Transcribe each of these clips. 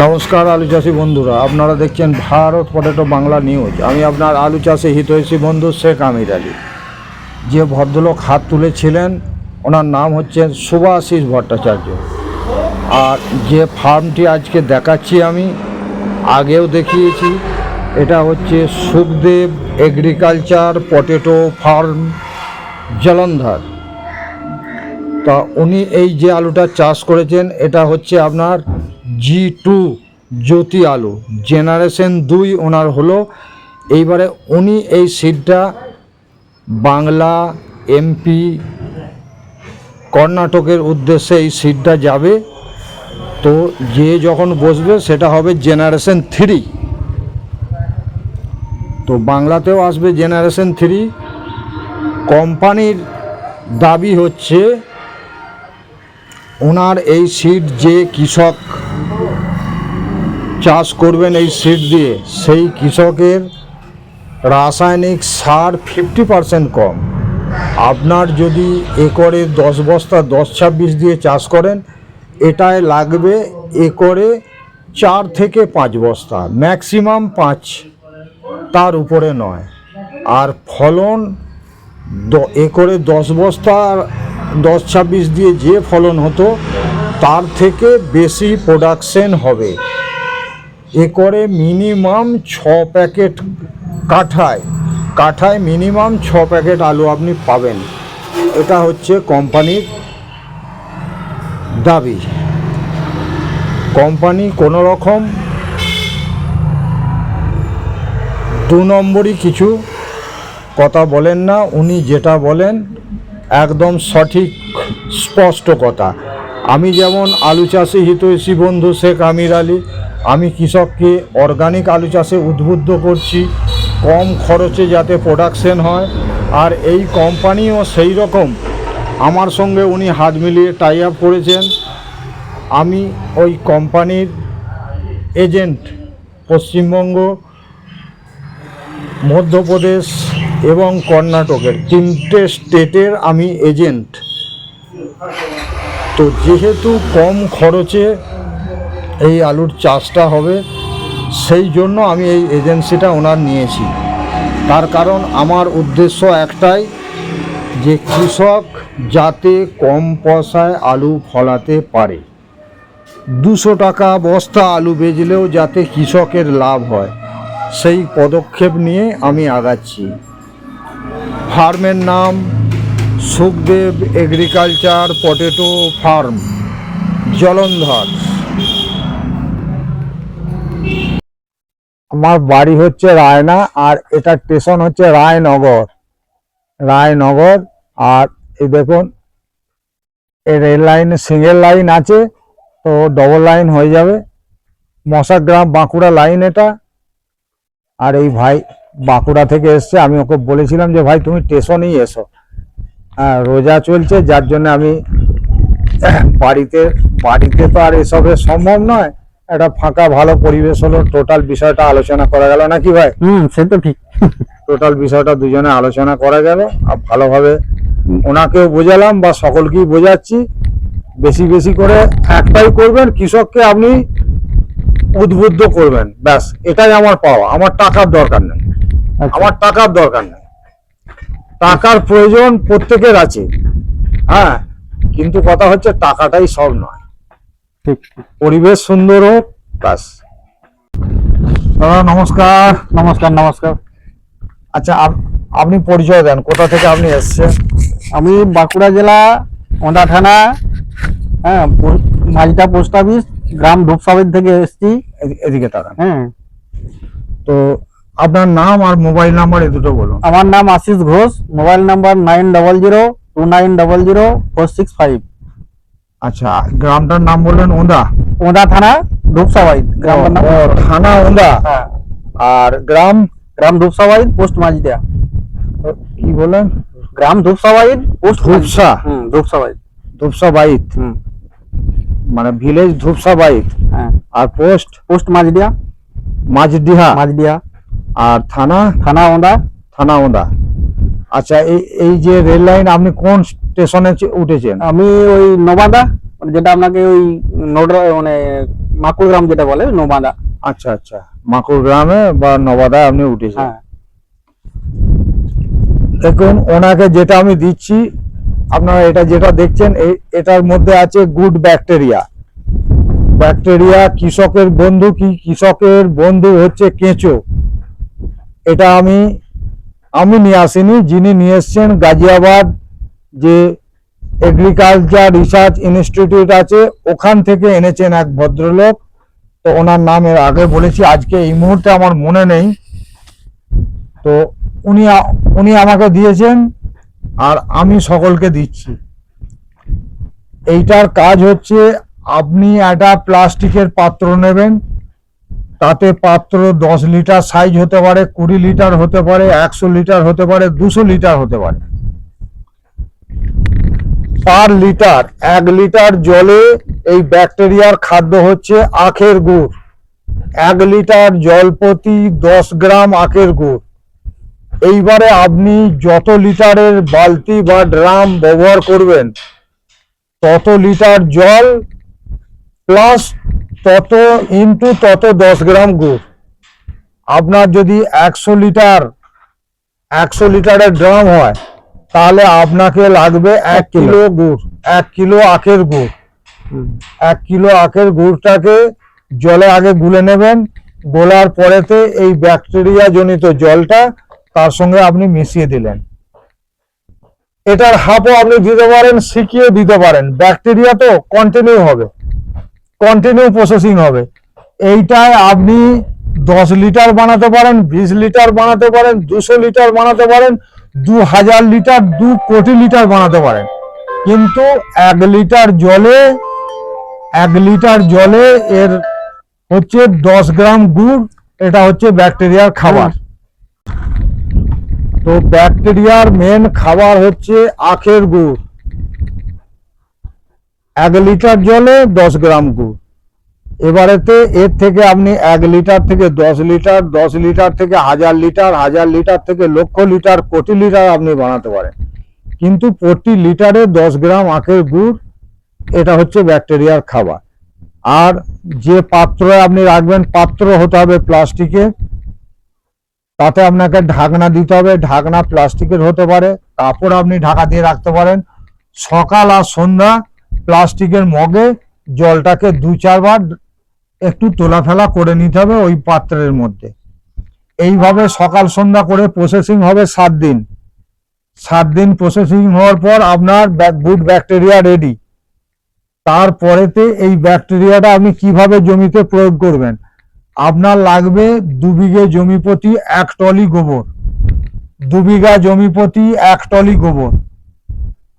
নমস্কার আলু চাষি বন্ধুরা, আপনারা দেখছেন ভারত পটেটো বাংলা নিউজ। আমি আপনার আলু চাষে হিতৈষী বন্ধু শেখ আমির আলী। যে ভদ্রলোক হাত তুলেছিলেন, ওনার নাম হচ্ছে শুভাশিস ভট্টাচার্য। আর যে ফার্মটি আজকে দেখাচ্ছি আমি, আগেও দেখিয়েছি, এটা হচ্ছে Sukhdev agriculture potato farm Jalandhar. তা উনি এই যে আলুটা চাষ করেছেন, এটা হচ্ছে আপনার জি টু জ্যোতি আলু। জেনারেশন দুই ওনার হলো। এইবারে উনি এই সিটটা বাংলা, এমপি, কর্ণাটকের উদ্দেশ্যে এই সিটটা যাবে। তো যে যখন বসবে সেটা হবে জেনারেশন থ্রি তো বাংলাতেও আসবে জেনারেশন থ্রি কোম্পানির দাবি হচ্ছে ওনার এই সিড যে কৃষক চাষ করবেন এই সিড দিয়ে, সেই কৃষকের রাসায়নিক সার ফিফটি পারসেন্ট কম। আপনার যদি একরে দশ বস্তা দশ ছাব্বিশ দিয়ে চাষ করেন, এটায় লাগবে একরে চার থেকে পাঁচ বস্তা ম্যাক্সিমাম পাঁচ। তার উপরে নয়। আর ফলন একরে দশ বস্তা দশ ছাব্বিশ দিয়ে যে ফলন হতো, তার থেকে বেশি প্রোডাকশন হবে। একরে মিনিমাম ছ প্যাকেট কাঠায় কাঠায় মিনিমাম ছ প্যাকেট আলু আপনি পাবেন। এটা হচ্ছে কোম্পানির দাবি। কোম্পানি কোনো রকম দু নম্বরই কিছু কথা বলেন না, উনি যেটা বলেন একদম সঠিক স্পষ্ট কথা। আমি যেমন আলু চাষে হিতৈষী বন্ধু শেখ আমির আলী, আমি কৃষককে অর্গানিক আলু চাষে উদ্বুদ্ধ করছি, কম খরচে যাতে প্রোডাকশন হয়, আর এই কোম্পানিও সেই রকম আমার সঙ্গে উনি হাত মিলিয়ে টাই আপ করেছেন। আমি ওই কোম্পানির এজেন্ট পশ্চিমবঙ্গ, মধ্যপ্রদেশ এবং কর্ণাটকের তিনটে স্টেটের আমি এজেন্ট। তো যেহেতু কম খরচে এই আলুর চাষটা হবে, সেই জন্য আমি এই এজেন্সিটা ওনার নিয়েছি। তার কারণ আমার উদ্দেশ্য একটাই যে কৃষক যাতে কম পয়সায় আলু ফলাতে পারে। দুশো টাকা বস্তা আলু বেচলেও যাতে কৃষকের লাভ হয়, সেই পদক্ষেপ নিয়ে আমি আগাচ্ছি। ফার্মের নাম Sukhdev agriculture potato farm, Jalandhar. আমার বাড়ি হচ্ছে রায়না আর এটা স্টেশন হচ্ছে রায়নগর। রায়নগর আর এই দেখুন, এই রেল লাইন, সিঙ্গেল লাইন আছে, তো ডবল লাইন হয়ে যাবে। মশাগ্রাম বাঁকুড়া লাইন এটা। আর এই ভাই বাঁকুড়া থেকে এসছে আমি ওকে বলেছিলাম যে ভাই তুমি স্টেশনেই এসো। হ্যাঁ রোজা চলছে যার জন্য আমি বাড়িতে বাড়িতে তো আর এসবের সম্ভব নয়। একটা ফাঁকা ভালো পরিবেশ হলো টোটাল বিষয়টা আলোচনা করা গেল। নাকি ভাই? হুম সে তো ঠিক। টোটাল বিষয়টা দুজনে আলোচনা করা গেল আর ভালোভাবে ওনাকেও বোঝালাম বা সকলকেই বোঝাচ্ছি। বেশি বেশি করে একটাই করবেন কৃষককে আপনি উদ্বুদ্ধ করবেন। ব্যাস এটাই আমার পাওয়া। আমার টাকার দরকার নেই। আমার টাকার দরকার নেই। টাকার প্রয়োজন প্রত্যেকের আছে। হ্যাঁ কিন্তু কথা হচ্ছে টাকাটাই সব নয়। ঠিক। পরিবেশ সুন্দর হোক ব্যাস। দাদা নমস্কার। নমস্কার নমস্কার। আচ্ছা আপ- আপনি পরিচয় দেন। কোথা থেকে আপনি এসছেন? আমি বাঁকুড়া জেলা ওঁদা থানা হ্যাঁ মালটা পোস্ট অফিস গ্রাম ধূপসাবের থেকে এসেছি। এদি- এদিকে তাকান। হ্যাঁ। তো আপনার নাম আর মোবাইল নাম্বার এ দুটো বলুন। আমার নাম Ashis Ghosh mobile number nine double zero two nine double zero four six five. আচ্ছা গ্রামটার নাম বললেন ওন্দা ওঁদা থানা ধূপসাবাই গ্রামের নাম থানা ওন্দা হ্যাঁ। আর গ্রাম? গ্রাম ধূপসাবাই পোস্ট মাঝদিয়া। কি বললেন? গ্রাম ধূপসাবাই পোস্ট ধূপসা হুম ধূপসাবাই ধূপসা বাইত হুম। মানে ভিলেজ ধূপসা বাইত হ্যাঁ। আর পোস্ট? পোস্ট মাঝদিয়া। মাঝডিহা মাঝদিয়া। আর থানা? থানা ওঁদা থানা ওন্দা। আচ্ছা এই এই যে রেল লাইন আপনি কোন স্টেশনে উঠেছেন? আমি ওই নবাদা মানে যেটা আপনাকে ওই নোডরা মানে মাকুল গ্রাম যেটা বলে নোমাদা আচ্ছা আচ্ছা। মাকুর গ্রামে বা নবাদায় আপনি উঠেছেন। হ্যাঁ। দেখুন ওনাকে যেটা আমি দিচ্ছি আপনারা এটা যেটা দেখছেন এটার মধ্যে আছে গুড ব্যাকটেরিয়া। ব্যাকটেরিয়া কৃষকের বন্ধু কি? কৃষকের বন্ধু হচ্ছে কেঁচো। এটা আমি আমি নিয়ে আসিনি, যিনি নিয়ে এসছেন গাজিয়াবাদ যে এগ্রিকালচার রিসার্চ ইনস্টিটিউট আছে, ওখান থেকে এনেছেন এক ভদ্রলোক। তো ওনার নাম এর আগে বলেছি, আজকে এই মুহূর্তে আমার মনে নেই। তো উনি উনি আমাকে দিয়েছেন, আর আমি সকলকে দিচ্ছি। এইটার কাজ হচ্ছে, আপনি একটা প্লাস্টিকের পাত্র নেবেন তাতে পাত্র দশ লিটার সাইজ হতে পারে, কুড়ি লিটার হতে পারে, একশো লিটার হতে পারে, দুশো লিটার হতে পারে। পার লিটার, এক লিটার জলে এই ব্যাকটেরিয়ার খাদ্য হচ্ছে আখের গুড়। এক লিটার জল প্রতি দশ গ্রাম আখের গুড়। এইবারে আপনি যত লিটারের বালতি বা ড্রাম ব্যবহার করবেন, তত লিটার জল প্লাস তত ইন্টু তত দশ গ্রাম গুড়। আপনার যদি একশো লিটার একশো লিটারের ড্রাম হয় তাহলে আপনাকে লাগবে এক কিলো। গুড় এক কিলো আখের গুড়। এক কিলো আখের গুড়টাকে জলে আগে গুলে নেবেন গোলার পরেতে এই ব্যাকটেরিয়া জনিত জলটা তার সঙ্গে আপনি মিশিয়ে দিলেন। এটার হাফও আপনি দিতে পারেন শিখিয়ে দিতে পারেন। ব্যাকটেরিয়া তো কন্টিনিউ হবে। কন্টিনিউ প্রসেসিং হবে। এইটায় আপনি দশ লিটার বানাতে পারেন, বিশ লিটার বানাতে পারেন, দুশো লিটার বানাতে পারেন দু হাজার লিটার, দু কোটি লিটার বানাতে পারেন। কিন্তু এক লিটার জলে, এক লিটার জলে এর হচ্ছে দশ গ্রাম গুড়, এটা হচ্ছে ব্যাকটেরিয়ার খাবার। তো ব্যাকটেরিয়ার মেন খাবার হচ্ছে আখের গুড়। এক লিটার জলে দশ গ্রাম গুড়। এবারেতে এর থেকে আপনি এক লিটার থেকে দশ লিটার দশ লিটার থেকে হাজার লিটার হাজার লিটার থেকে লক্ষ লিটার, কোটি লিটার আপনি বানাতে পারেন। কিন্তু প্রতি লিটারে দশ গ্রাম আখের গুড়, এটা হচ্ছে ব্যাকটেরিয়ার খাবার। আর যে পাত্র আপনি রাখবেন, পাত্র হতে হবে প্লাস্টিকের। তাতে আপনাকে ঢাকনা দিতে হবে, ঢাকনা প্লাস্টিকের হতে পারে। কাপড় আপনি ঢাকা দিয়ে রাখতে পারেন। সকাল আর সন্ধ্যা প্লাস্টিকের মগে জলটাকে দু চারবার একটু তোলাফেলা করে নিতে হবে ওই পাত্রের মধ্যে। এইভাবে সকাল সন্ধ্যা করে প্রসেসিং হবে সাত দিন। সাত দিন প্রসেসিং হওয়ার পর আপনার গুড ব্যাকটেরিয়া রেডি তারপরেতে এই ব্যাকটেরিয়াটা আপনি কীভাবে জমিতে প্রয়োগ করবেন? আপনার লাগবে দু বিঘে জমি প্রতি এক টলি গোবর। দু বিঘা জমি প্রতি এক টলি গোবর।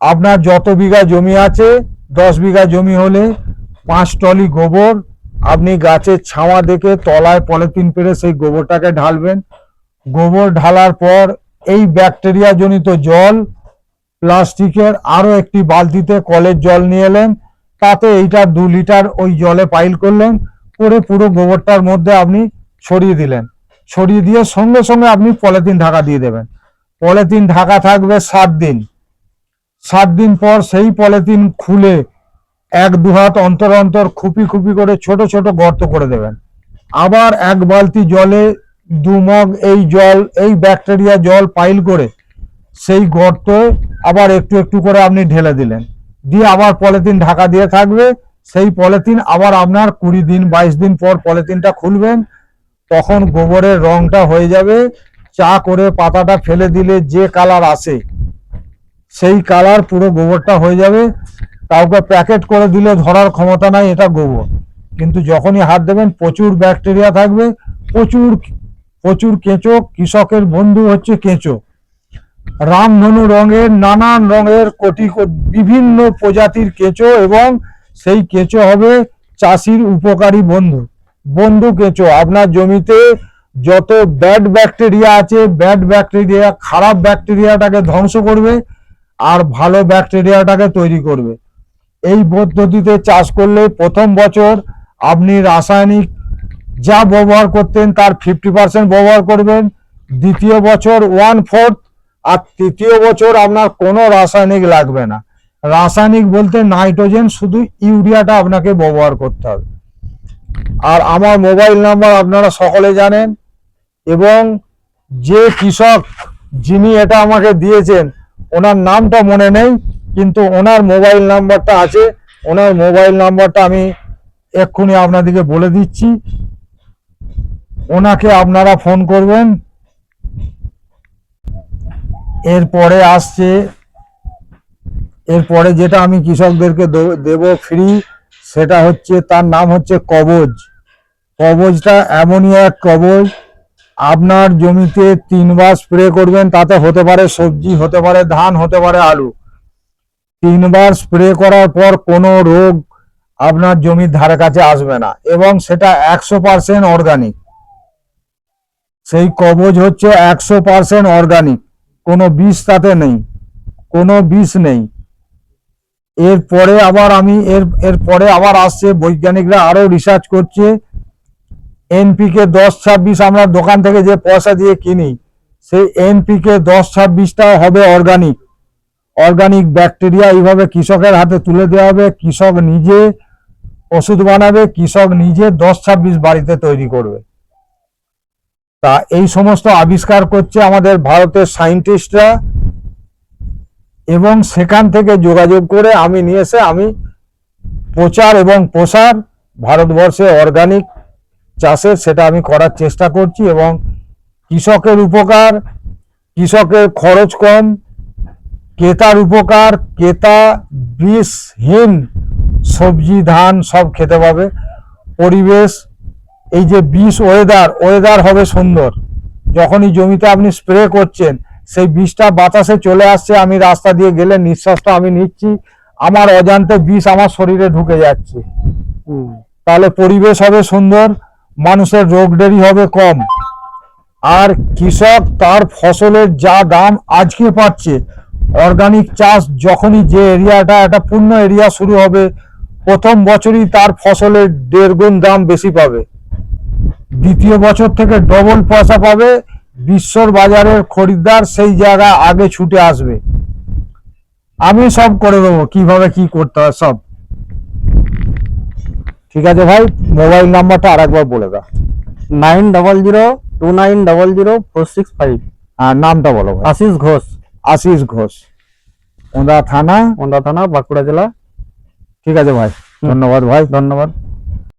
আপনার যত বিঘা জমি আছে দশ বিঘা জমি হলে পাঁচ টলি গোবর, আপনি গাছের ছাওয়া দেখে তলায় পলিথিন পেরে সেই গোবরটাকে ঢালবেন। গোবর ঢালার পর এই ব্যাকটেরিয়া জনিত জল, প্লাস্টিকের আরও একটি বালতিতে কলের জল নিয়ে এলেন। তাতে এইটা দু লিটার ওই জলে পাইল করলেন, করে পুরো গোবরটার মধ্যে আপনি ছড়িয়ে দিলেন। ছড়িয়ে দিয়ে সঙ্গে সঙ্গে আপনি পলিথিন ঢাকা দিয়ে দেবেন। পলিথিন ঢাকা থাকবে সাত দিন। সাত দিন পর সেই পলিথিন খুলে এক দু হাত অন্তর অন্তর খুপি খুপি করে ছোট ছোট গর্ত করে দেবেন। আবার এক বালতি জলে দু মগ এই জল, এই ব্যাকটেরিয়া জল পাইল করে সেই গর্ত আবার একটু একটু করে আপনি ঢেলে দিলেন। দিয়ে আবার পলিথিন ঢাকা দিয়ে থাকবে। সেই পলিথিন আবার আপনার কুড়ি দিন, বাইশ দিন পর পলিথিনটা খুলবেন। তখন গোবরের রংটা হয়ে যাবে। চা করে পাতাটা ফেলে দিলে যে কালার আসে সেই কালার পুরো গোবরটা হয়ে যাবে। কাউকে প্যাকেট করে দিলে ধরার ক্ষমতা নাই, এটা গোবর। কিন্তু যখনই হাত দেবেন, প্রচুর ব্যাকটেরিয়া থাকবে, প্রচুর প্রচুর কেঁচো, কৃষকের বন্ধু হচ্ছে কেঁচো। রামধনু রঙের, নানান রঙের কোটি বিভিন্ন প্রজাতির কেঁচো এবং সেই কেঁচো হবে চাষির উপকারী বন্ধু। বন্ধু কেঁচো, আপনার জমিতে যত ব্যাড ব্যাকটেরিয়া আছে, ব্যাড ব্যাকটেরিয়া, খারাপ ব্যাকটেরিয়াটাকে ধ্বংস করবে। আর ভালো ব্যাকটেরিয়াটাকে তৈরি করবে। এই পদ্ধতিতে চাষ করলে প্রথম বছর আপনি রাসায়নিক যা ব্যবহার করতেন তার ফিফটি পার্সেন্ট ব্যবহার করবেন, দ্বিতীয় বছর ওয়ান ফোর্থ আর তৃতীয় বছর আপনার কোনো রাসায়নিক লাগবে না। রাসায়নিক বলতে নাইট্রোজেন, শুধু ইউরিয়াটা আপনাকে ব্যবহার করতে হবে। আর আমার মোবাইল নাম্বার আপনারা সকলে জানেন, এবং যে কৃষক যিনি এটা আমাকে দিয়েছেন ওনার নামটা মনে নেই, কিন্তু ওনার মোবাইল নাম্বারটা আছে। ওনার মোবাইল নাম্বারটা আমি এক্ষুনি আপনাদেরকে বলে দিচ্ছি। ওনাকে আপনারা ফোন করবেন। এরপরে আসছে, এরপরে যেটা আমি কৃষকদেরকে দেব- ফ্রি সেটা হচ্ছে, তার নাম হচ্ছে কবজ। কবজটা এমনই এক কবজ। আপনার জমিতে তিনবার স্প্রে করবেন, তাতে হতে পারে সবজি, হতে পারে ধান, হতে পারে আলু। তিনবার স্প্রে করার পর কোনো রোগ আপনার জমির ধারে কাছে আসবে না এবং সেটা একশো পার্সেন্ট অর্গানিক সেই কবজ হচ্ছে একশো পার্সেন্ট অর্গানিক কোনো বিষ তাতে নেই, কোনো বিষ নেই। এরপরে আবার আমি, এর, এরপরে আবার আসছে, বৈজ্ঞানিকরা আরও রিসার্চ করছে এনপিকে দশ ছাব্বিশ আমরা দোকান থেকে যে পয়সা দিয়ে কিনি, সেই এনপিকে দশ ছাব্বিশটা হবে অর্গানিক অর্গানিক ব্যাকটেরিয়া এইভাবে কৃষকের হাতে তুলে দেওয়া হবে, কৃষক নিজে ওষুধ বানাবে, কৃষক নিজে দশ ছাব্বিশ বাড়িতে তৈরি করবে। তা এই সমস্ত আবিষ্কার করছে আমাদের ভারতের সায়েন্টিস্টরা এবং সেখান থেকে যোগাযোগ করে আমি নিয়ে এসে আমি প্রচার এবং প্রসার ভারতবর্ষে অর্গানিক চাষের সেটা আমি করার চেষ্টা করছি এবং কৃষকের উপকার কৃষকের খরচ কম ক্রেতার উপকার ক্রেতা বিষহীন সবজি ধান সব খেতে পাবে। পরিবেশ এই যে বিষ ওয়েদার ওয়েদার হবে সুন্দর। যখনই জমিতে আপনি স্প্রে করছেন সেই বিষটা বাতাসে চলে আসছে আমি রাস্তা দিয়ে গেলে নিঃশ্বাসটা আমি নিচ্ছি আমার অজান্তে বিষ আমার শরীরে ঢুকে যাচ্ছে। তাহলে পরিবেশ হবে সুন্দর মানুষের রোগ দেরি হবে কম। আর কৃষক তার ফসলের যা দাম আজকে পাচ্ছে অর্গানিক চাষ যখনই যে এরিয়াটা, একটা পূর্ণ এরিয়া শুরু হবে, প্রথম বছরই তার ফসলের দেড় গুণ দাম বেশি পাবে। দ্বিতীয় বছর থেকে ডবল পয়সা পাবে, বিশ্বর বাজারের খরিদ্দার সেই জায়গা আগে ছুটে আসবে। আমি সব করে দেবো, কীভাবে কি করতে হয় সব। ঠিক আছে ভাই মোবাইল নাম্বারটা আরেকবার বলে দাও। Nine double zero two nine double zero four six five. আর নামটা বলো ভাই। আশিস ঘোষ। আশিস ঘোষ। ওন্দা থানা। ওন্দা থানা বাঁকুড়া জেলা। ঠিক আছে ভাই ধন্যবাদ ভাই। ধন্যবাদ।